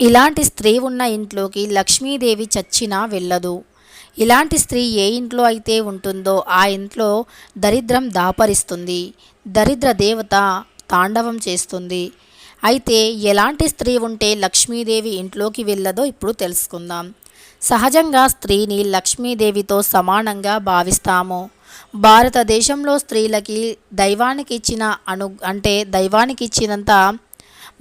ఇలాంటి స్త్రీ ఉన్న ఇంట్లోకి లక్ష్మీదేవి చచ్చినా వెళ్ళదు. ఇలాంటి స్త్రీ ఏ ఇంట్లో అయితే ఉంటుందో ఆ ఇంట్లో దరిద్రం దాపరిస్తుంది. దరిద్ర దేవత తాండవం చేస్తుంది. అయితే ఎలాంటి స్త్రీ ఉంటే లక్ష్మీదేవి ఇంట్లోకి వెళ్ళదో ఇప్పుడు తెలుసుకుందాం. సహజంగా స్త్రీని లక్ష్మీదేవితో సమానంగా భావిస్తాము. భారతదేశంలో స్త్రీలకి దైవానికి ఇచ్చిన అను అంటే దైవానికి ఇచ్చినంత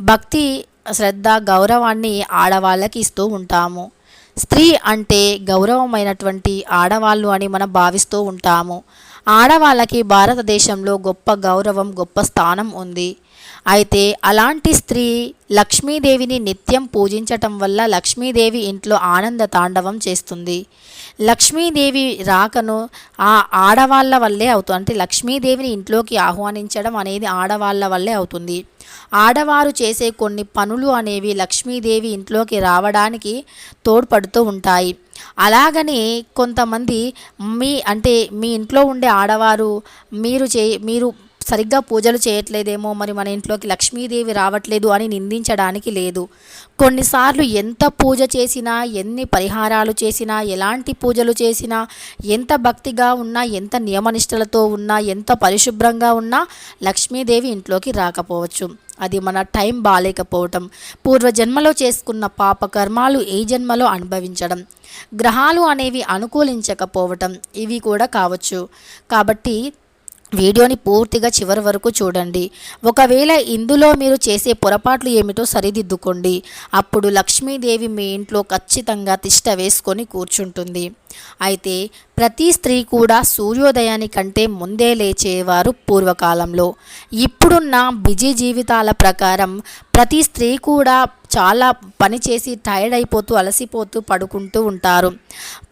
భక్తి శ్రద్ధ గౌరవాన్ని ఆడవాళ్ళకి ఇస్తూ ఉంటాము. స్త్రీ అంటే గౌరవమైనటువంటి ఆడవాళ్ళు అని మనం భావిస్తూ ఉంటాము. ఆడవాళ్ళకి భారతదేశంలో గొప్ప గౌరవం గొప్ప స్థానం ఉంది. అయితే అలాంటి స్త్రీ లక్ష్మీదేవిని నిత్యం పూజించటం వల్ల లక్ష్మీదేవి ఇంట్లో ఆనంద తాండవం చేస్తుంది. లక్ష్మీదేవి రాకను ఆ ఆడవాళ్ళ వల్లే అవుతుంది అంటే లక్ష్మీదేవిని ఇంట్లోకి ఆహ్వానించడం అనేది ఆడవాళ్ళ వల్లే అవుతుంది. ఆడవారు చేసే కొన్ని పనులు అనేవి లక్ష్మీదేవి ఇంట్లోకి రావడానికి తోడ్పడుతూ ఉంటాయి. అలాగని కొంతమంది మీ అంటే మీ ఇంట్లో ఉండే ఆడవారు మీరు చే మీరు సరిగ్గా పూజలు చేయట్లేదేమో మరి మన ఇంట్లోకి లక్ష్మీదేవి రావట్లేదు అని నిందించడానికి లేదు. కొన్నిసార్లు ఎంత పూజ చేసినా ఎన్ని పరిహారాలు చేసినా ఎలాంటి పూజలు చేసినా ఎంత భక్తిగా ఉన్నా ఎంత నియమనిష్టలతో ఉన్నా ఎంత పరిశుభ్రంగా ఉన్నా లక్ష్మీదేవి ఇంట్లోకి రాకపోవచ్చు. అది మన టైం బాగాలేకపోవటం పూర్వజన్మలో చేసుకున్న పాప కర్మాలు జన్మలో అనుభవించడం. గ్రహాలు అనేవి అనుకూలించకపోవటం. ఇవి కూడా కావచ్చు. కాబట్టి వీడియోని పూర్తిగా చివరి వరకు చూడండి. ఒకవేళ ఇందులో మీరు చేసే పొరపాట్లు ఏమిటో సరిదిద్దుకోండి. అప్పుడు లక్ష్మీదేవి మీ ఇంట్లో ఖచ్చితంగా తిష్ట వేసుకొని కూర్చుంటుంది. అయితే ప్రతి స్త్రీ కూడా సూర్యోదయానికంటే ముందే లేచేవారు పూర్వకాలంలో. ఇప్పుడున్న బిజీ జీవితాల ప్రకారం ప్రతి స్త్రీ కూడా చాలా పని చేసి టైర్డ్ అయిపోతూ అలసిపోతూ పడుకుంటూ ఉంటారు.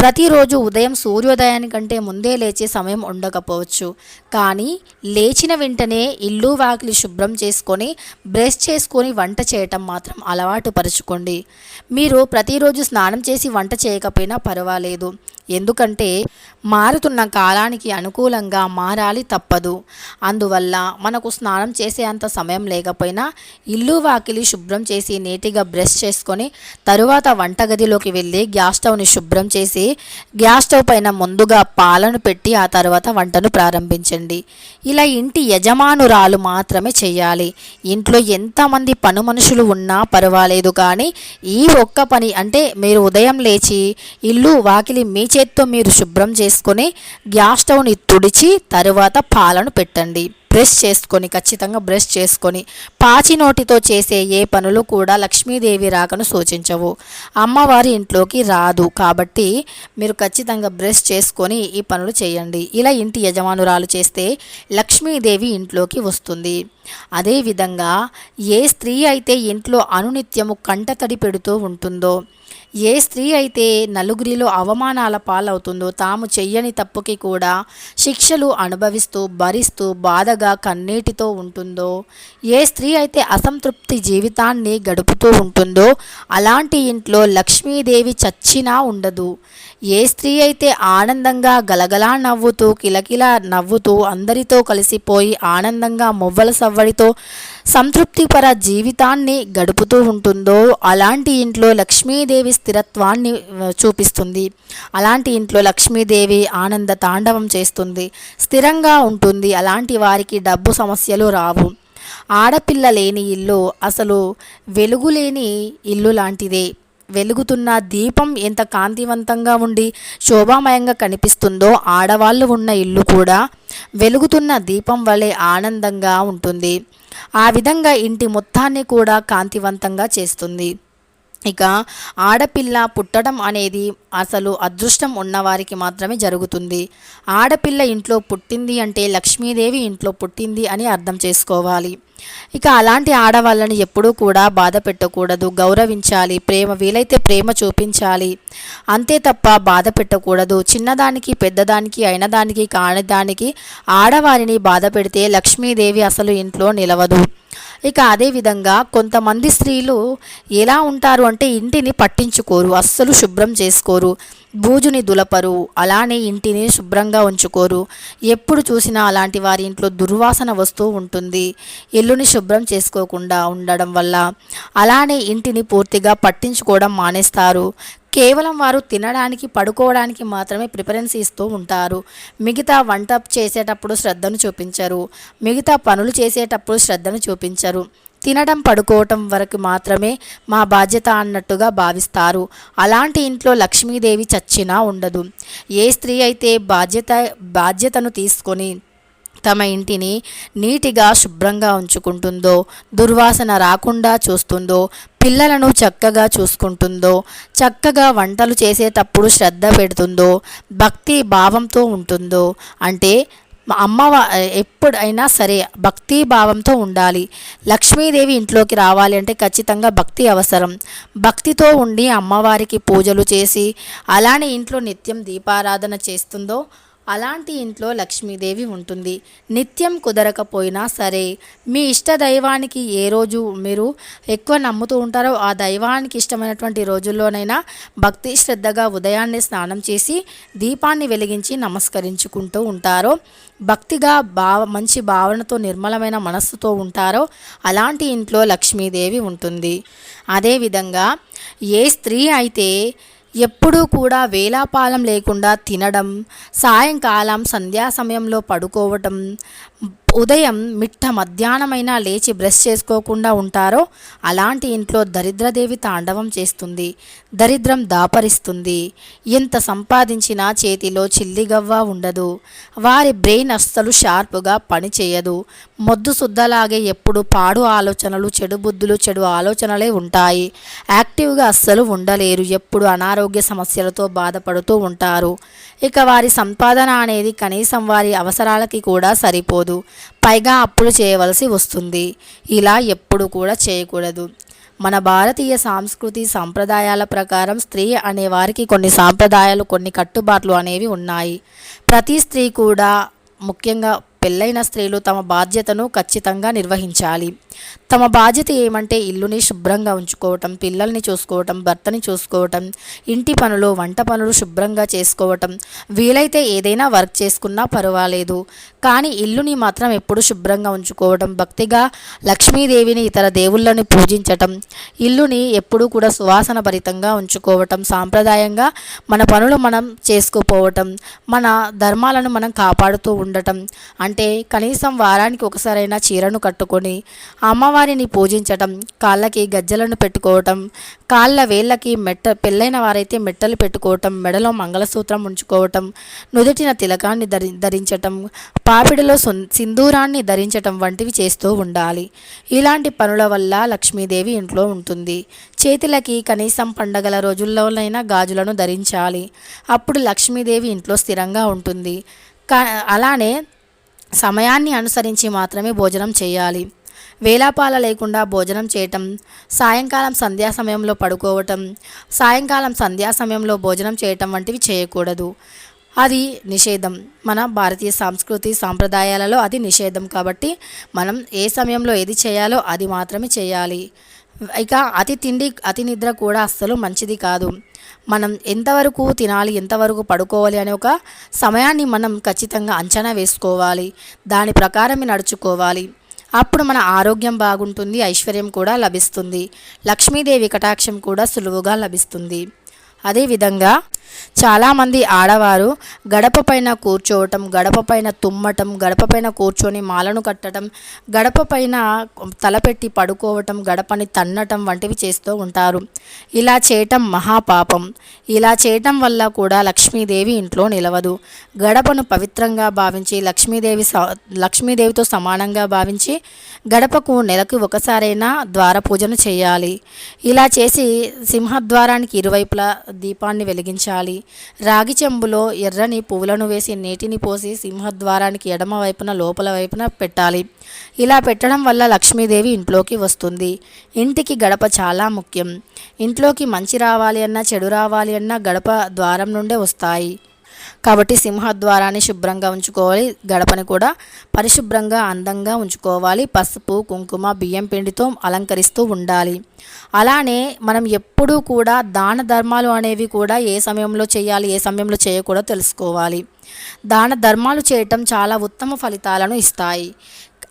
ప్రతిరోజు ఉదయం సూర్యోదయానికంటే ముందే లేచే సమయం ఉండకపోవచ్చు. కానీ లేచిన వెంటనే ఇల్లు వాకిలి శుభ్రం చేసుకొని బ్రష్ చేసుకొని వంట చేయటం మాత్రం అలవాటు పరుచుకోండి. మీరు ప్రతిరోజు స్నానం చేసి వంట చేయకపోయినా పర్వాలేదు. ఎందుకంటే మారుతున్న కాలానికి అనుకూలంగా మారాలి తప్పదు. అందువల్ల మనకు స్నానం చేసే అంత సమయం లేకపోయినా ఇల్లు వాకిలి శుభ్రం చేసి నీటిగా బ్రష్ చేసుకొని తరువాత వంటగదిలోకి వెళ్ళి గ్యాస్ స్టవ్ని శుభ్రం చేసి గ్యాస్ స్టవ్ పైన ముందుగా పాలను పెట్టి ఆ తర్వాత వంటను ప్రారంభించండి. ఇలా ఇంటి యజమానురాలు మాత్రమే చేయాలి. ఇంట్లో ఎంతమంది పను మనుషులు ఉన్నా పర్వాలేదు కానీ ఈ ఒక్క పని అంటే మీరు ఉదయం లేచి ఇల్లు వాకిలి మీ చేత్తో మీరు శుభ్రం చేసుకొని గ్యాస్ స్టవ్ని తుడిచి తరువాత పాలను పెట్టండి. బ్రష్ చేసుకొని ఖచ్చితంగా బ్రష్ చేసుకొని పాచి నోటితో చేసే ఏ పనులు కూడా లక్ష్మీదేవి రాకను సూచించవు. అమ్మవారి ఇంట్లోకి రాదు కాబట్టి మీరు ఖచ్చితంగా బ్రష్ చేసుకొని ఈ పనులు చేయండి. ఇలా ఇంటి యజమానురాలు చేస్తే లక్ష్మీదేవి ఇంట్లోకి వస్తుంది. అదేవిధంగా ఏ స్త్రీ అయితే ఇంట్లో అనునిత్యము కంటతడి పెడుతూ ఉంటుందో ఏ స్త్రీ అయితే నలుగురిలో అవమానాల పాలవుతుందో తాము చెయ్యని తప్పుకి కూడా శిక్షలు అనుభవిస్తూ భరిస్తూ బాధగా కన్నీటితో ఉంటుందో ఏ స్త్రీ అయితే అసంతృప్తి జీవితాన్ని గడుపుతూ ఉంటుందో అలాంటి ఇంట్లో లక్ష్మీదేవి చచ్చినా ఉండదు. ఏ స్త్రీ అయితే ఆనందంగా గలగలా నవ్వుతూ కిలకిలా నవ్వుతూ అందరితో కలిసిపోయి ఆనందంగా మువ్వల సవ్వడితో సంతృప్తిపర జీవితాన్ని గడుపుతూ ఉంటుందో అలాంటి ఇంట్లో లక్ష్మీదేవి స్థిరత్వాన్ని చూపిస్తుంది. అలాంటి ఇంట్లో లక్ష్మీదేవి ఆనంద తాండవం చేస్తుంది. స్థిరంగా ఉంటుంది. అలాంటి వారికి డబ్బు సమస్యలు రావు. ఆడపిల్ల లేని ఇల్లు అసలు వెలుగు లేని ఇల్లు లాంటిదే. వెలుగుతున్న దీపం ఎంత కాంతివంతంగా ఉండి శోభామయంగా కనిపిస్తుందో ఆడవాళ్ళు ఉన్న ఇల్లు కూడా వెలుగుతున్న దీపం వలె ఆనందంగా ఉంటుంది. ఆ విధంగా ఇంటి మొత్తాన్ని కూడా కాంతివంతంగా చేస్తుంది. ఇక ఆడపిల్ల పుట్టడం అనేది అసలు అదృష్టం ఉన్నవారికి మాత్రమే జరుగుతుంది. ఆడపిల్ల ఇంట్లో పుట్టింది అంటే లక్ష్మీదేవి ఇంట్లో పుట్టింది అని అర్థం చేసుకోవాలి. ఇక అలాంటి ఆడవాళ్ళని ఎప్పుడూ కూడా బాధ పెట్టకూడదు గౌరవించాలి ప్రేమ వీలైతే ప్రేమ చూపించాలి. అంతే తప్ప బాధ పెట్టకూడదు. చిన్నదానికి పెద్దదానికి అయినదానికి కానిదానికి ఆడవారిని బాధ పెడితే లక్ష్మీదేవి అసలు ఇంట్లో నిలవదు. ఇక అదేవిధంగా కొంతమంది స్త్రీలు ఎలా ఉంటారు అంటే ఇంటిని పట్టించుకోరు అస్సలు శుభ్రం చేసుకోరు. బూజుని దులపరు అలానే ఇంటిని శుభ్రంగా ఉంచుకోరు. ఎప్పుడు చూసినా అలాంటి వారి ఇంట్లో దుర్వాసన వస్తూ ఉంటుంది. ఇల్లుని శుభ్రం చేసుకోకుండా ఉండడం వల్ల అలానే ఇంటిని పూర్తిగా పట్టించుకోవడం మానేస్తారు. కేవలం వారు తినడానికి పడుకోవడానికి మాత్రమే ప్రిఫరెన్స్ ఇస్తూ ఉంటారు. మిగతా వంట చేసేటప్పుడు శ్రద్ధను చూపించరు. మిగతా పనులు చేసేటప్పుడు శ్రద్ధను చూపించరు. తినడం పడుకోవటం వరకు మాత్రమే మా బాధ్యత అన్నట్టుగా భావిస్తారు. అలాంటి ఇంట్లో లక్ష్మీదేవి చచ్చినా ఉండదు. ఏ స్త్రీ అయితే బాధ్యత బాధ్యతను తీసుకొని తమ ఇంటిని నీటిగా శుభ్రంగా ఉంచుకుంటుందో దుర్వాసన రాకుండా చూస్తుందో పిల్లలను చక్కగా చూసుకుంటుందో చక్కగా వంటలు చేసేటప్పుడు శ్రద్ధ పెడుతుందో భక్తి భావంతో ఉంటుందో అంటే అమ్మ ఎప్పుడైనా సరే భక్తి భావంతో ఉండాలి. లక్ష్మీదేవి ఇంట్లోకి రావాలి అంటే ఖచ్చితంగా భక్తి అవసరం. భక్తితో ఉండి అమ్మవారికి పూజలు చేసి అలానే ఇంట్లో నిత్యం దీపారాధన చేస్తుందో అలాంటి ఇంట్లో లక్ష్మీదేవి ఉంటుంది. నిత్యం కుదరకపోయినా సరే మీ ఇష్ట దైవానికి ఏ రోజు మీరు ఎక్కువ నమ్ముతూ ఉంటారో ఆ దైవానికి ఇష్టమైనటువంటి రోజుల్లోనైనా భక్తి శ్రద్ధగా ఉదయాన్నే స్నానం చేసి దీపాన్ని వెలిగించి నమస్కరించుకుంటూ ఉంటారో భక్తిగా భావ మంచి భావనతో నిర్మలమైన మనస్సుతో ఉంటారో అలాంటి ఇంట్లో లక్ష్మీదేవి ఉంటుంది. అదేవిధంగా ఏ స్త్రీ అయితే ఎప్పుడూ కూడా వేలాపాలం లేకుండా తినడం సాయంకాలం సంధ్యా సమయంలో పడుకోవటం ఉదయం మిట్ట మధ్యాహ్నమైనా లేచి బ్రష్ చేసుకోకుండా ఉంటారో అలాంటి ఇంట్లో దరిద్రదేవి తాండవం చేస్తుంది దరిద్రం దాపరిస్తుంది. ఎంత సంపాదించినా చేతిలో చిల్లిగవ్వ ఉండదు. వారి బ్రెయిన్ అస్సలు షార్ప్గా పనిచేయదు. మొద్దు శుద్ధలాగే ఎప్పుడు పాడు ఆలోచనలు చెడు బుద్ధులు చెడు ఆలోచనలే ఉంటాయి. యాక్టివ్గా అస్సలు ఉండలేరు. ఎప్పుడు అనారోగ్య సమస్యలతో బాధపడుతూ ఉంటారు. ఇక వారి సంపాదన అనేది కనీసం వారి అవసరాలకి కూడా సరిపోదు. పైగా అప్పులు చేయవలసి వస్తుంది. ఇలా ఎప్పుడు కూడా చేయకూడదు. మన భారతీయ సాంస్కృతి సాంప్రదాయాల ప్రకారం స్త్రీ అనే వారికి కొన్ని సాంప్రదాయాలు కొన్ని కట్టుబాట్లు అనేవి ఉన్నాయి. ప్రతి స్త్రీ కూడా ముఖ్యంగా పెళ్ళైన స్త్రీలు తమ బాధ్యతను ఖచ్చితంగా నిర్వహించాలి. తమ బాధ్యత ఏమంటే ఇల్లుని శుభ్రంగా ఉంచుకోవటం పిల్లల్ని చూసుకోవటం భర్తని చూసుకోవటం ఇంటి పనులు వంట పనులు శుభ్రంగా చేసుకోవటం. వీలైతే ఏదైనా వర్క్ చేసుకున్నా పర్వాలేదు. కానీ ఇల్లుని మాత్రం ఎప్పుడు శుభ్రంగా ఉంచుకోవటం భక్తిగా లక్ష్మీదేవిని ఇతర దేవుళ్ళని పూజించటం ఇల్లుని ఎప్పుడూ కూడా సువాసన భరితంగా ఉంచుకోవటం సాంప్రదాయంగా మన పనులు మనం చేసుకోపోవటం మన ధర్మాలను మనం కాపాడుతూ ఉండటం అంటే అంటే కనీసం వారానికి ఒకసారైనా చీరను కట్టుకొని అమ్మవారిని పూజించటం కాళ్ళకి గజ్జలను పెట్టుకోవటం కాళ్ళ వేళ్ళకి మెట్ట పెళ్ళైన వారైతే మెట్టలు పెట్టుకోవటం మెడలో మంగళసూత్రం ఉంచుకోవటం నుదుటిన తిలకాన్ని ధరి ధరించటం పాపిడిలో సింధూరాన్ని ధరించటం వంటివి చేస్తూ ఉండాలి. ఇలాంటి పనుల వల్ల లక్ష్మీదేవి ఇంట్లో ఉంటుంది. చేతులకి కనీసం పండగల రోజుల్లోనైనా గాజులను ధరించాలి. అప్పుడు లక్ష్మీదేవి ఇంట్లో స్థిరంగా ఉంటుంది. కా అలానే సమయాన్ని అనుసరించి మాత్రమే భోజనం చేయాలి. వేలాపాల లేకుండా భోజనం చేయటం సాయంకాలం సంధ్యా సమయంలో పడుకోవటం సాయంకాలం సంధ్యా సమయంలో భోజనం చేయటం వంటివి చేయకూడదు. అది నిషేధం. మన భారతీయ సంస్కృతి సాంప్రదాయాలలో అది నిషేధం కాబట్టి మనం ఏ సమయంలో ఏది చేయాలో అది మాత్రమే చేయాలి. ఇక అతి తిండి అతి నిద్ర కూడా అస్సలు మంచిది కాదు. మనం ఎంతవరకు తినాలి ఎంతవరకు పడుకోవాలి అనే ఒక సమయాన్ని మనం ఖచ్చితంగా అంచనా వేసుకోవాలి. దాని ప్రకారమే నడుచుకోవాలి. అప్పుడు మన ఆరోగ్యం బాగుంటుంది ఐశ్వర్యం కూడా లభిస్తుంది. లక్ష్మీదేవి కటాక్షం కూడా సులువుగా లభిస్తుంది. అదేవిధంగా చాలామంది ఆడవారు గడప పైన కూర్చోవటం గడప పైన తుమ్మటం గడప పైన కూర్చొని మాలను కట్టడం గడప పైన తలపెట్టి పడుకోవటం గడపని తన్నటం వంటివి చేస్తూ ఉంటారు. ఇలా చేయటం మహాపాపం. ఇలా చేయటం వల్ల కూడా లక్ష్మీదేవి ఇంట్లో నిలవదు. గడపను పవిత్రంగా భావించి లక్ష్మీదేవి లక్ష్మీదేవితో సమానంగా భావించి గడపకు నెలకు ఒకసారైనా ద్వార పూజను చేయాలి. ఇలా చేసి సింహద్వారానికి ఇరువైపులా దీపాన్ని వెలిగించాలి. రాగి చెంబులో ఎర్రని పువ్వులను వేసి నీటిని పోసి సింహద్వారానికి ఎడమ వైపున లోపల వైపున పెట్టాలి. ఇలా పెట్టడం వల్ల లక్ష్మీదేవి ఇంట్లోకి వస్తుంది. ఇంటికి గడప చాలా ముఖ్యం. ఇంట్లోకి మంచి రావాలి అన్నా చెడు రావాలి అన్నా గడప ద్వారం నుండే వస్తాయి. కాబట్టి సింహద్వారాన్ని శుభ్రంగా ఉంచుకోవాలి. గడపని కూడా పరిశుభ్రంగా అందంగా ఉంచుకోవాలి. పసుపు కుంకుమ బియ్యం పిండితో అలంకరిస్తూ ఉండాలి. అలానే మనం ఎప్పుడూ కూడా దాన ధర్మాలు అనేవి కూడా ఏ సమయంలో చేయాలి ఏ సమయంలో చేయకూడదు తెలుసుకోవాలి. దాన ధర్మాలు చేయటం చాలా ఉత్తమ ఫలితాలను ఇస్తాయి.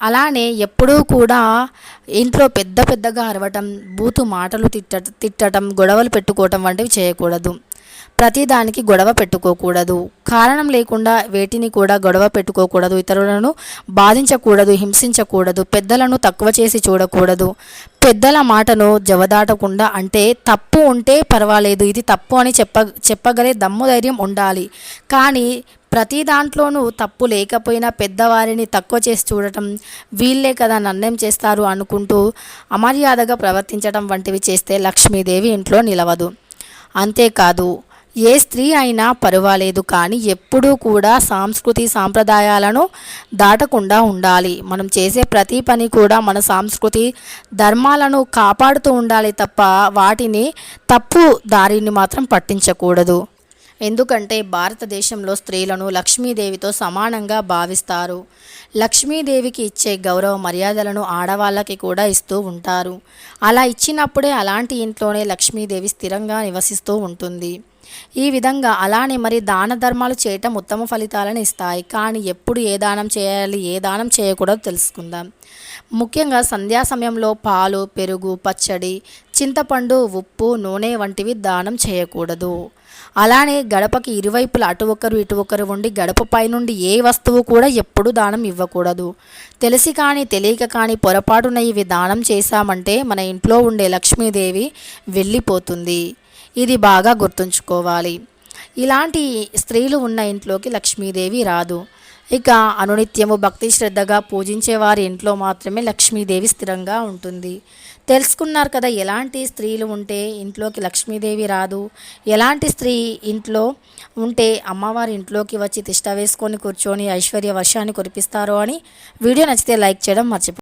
అలానే ఎప్పుడూ కూడా ఇంట్లో పెద్ద పెద్దగా అరవటం బూతు మాటలు తిట్ట తిట్టడం గొడవలు పెట్టుకోవటం వంటివి చేయకూడదు. ప్రతిదానికి గొడవ పెట్టుకోకూడదు. కారణం లేకుండా వేటిని కూడా గొడవ పెట్టుకోకూడదు. ఇతరులను బాధించకూడదు హింసించకూడదు పెద్దలను తక్కువ చేసి చూడకూడదు. పెద్దల మాటను జవదాటకుండా అంటే తప్పు ఉంటే పర్వాలేదు ఇది తప్పు అని చెప్ప చెప్పగలే దమ్ము ధైర్యం ఉండాలి. కానీ ప్రతి దాంట్లోనూ తప్పు లేకపోయినా పెద్దవారిని తక్కువ చేసి చూడటం వీళ్ళే కదా నన్నేం చేస్తారు అనుకుంటూ అమర్యాదగా ప్రవర్తించడం వంటివి చేస్తే లక్ష్మీదేవి ఇంట్లో నిలవదు. అంతేకాదు ఏ స్త్రీ అయినా పర్వాలేదు కానీ ఎప్పుడూ కూడా సాంస్కృతి సాంప్రదాయాలను దాటకుండా ఉండాలి. మనం చేసే ప్రతి పని కూడా మన సాంస్కృతి ధర్మాలను కాపాడుతూ ఉండాలి తప్ప వాటిని తప్పు దారిని మాత్రం పట్టించకూడదు. ఎందుకంటే భారతదేశంలో స్త్రీలను లక్ష్మీదేవితో సమానంగా భావిస్తారు. లక్ష్మీదేవికి ఇచ్చే గౌరవ మర్యాదలను ఆడవాళ్ళకి కూడా ఇస్తూ ఉంటారు. అలా ఇచ్చినప్పుడే అలాంటి ఇంట్లోనే లక్ష్మీదేవి స్థిరంగా నివసిస్తూ ఉంటుంది. ఈ విధంగా అలానే మరి దాన ధర్మాలు చేయటం ఉత్తమ ఫలితాలను ఇస్తాయి. కానీ ఎప్పుడు ఏ దానం చేయాలి ఏ దానం చేయకూడదు తెలుసుకుందాం. ముఖ్యంగా సంధ్యా సమయంలో పాలు పెరుగు పచ్చడి చింతపండు ఉప్పు నూనె వంటివి దానం చేయకూడదు. అలానే గడపకి ఇరువైపులా అటు ఒకరు ఇటు ఒకరు ఉండి గడప పైనుండి ఏ వస్తువు కూడా ఎప్పుడు దానం ఇవ్వకూడదు. తెలిసి కానీ తెలియక కానీ పొరపాటున ఇవి దానం చేశామంటే మన ఇంట్లో ఉండే లక్ష్మీదేవి వెళ్ళిపోతుంది. ఇది బాగా గుర్తుంచుకోవాలి. ఇలాంటి స్త్రీలు ఉన్న ఇంట్లోకి లక్ష్మీదేవి రాదు. ఇక అనునిత్యము భక్తి శ్రద్ధగా పూజించే వారి ఇంట్లో మాత్రమే లక్ష్మీదేవి స్థిరంగా ఉంటుంది. తెలుసుకున్నారు కదా ఎలాంటి స్త్రీలు ఉంటే ఇంట్లోకి లక్ష్మీదేవి రాదు. ఎలాంటి స్త్రీ ఇంట్లో ఉంటే అమ్మవారి ఇంట్లోకి వచ్చి తిష్ట వేసుకొని కూర్చొని ఐశ్వర్య వర్షాన్ని కురిపిస్తారు అని వీడియో నచ్చితే లైక్ చేయడం మర్చిపో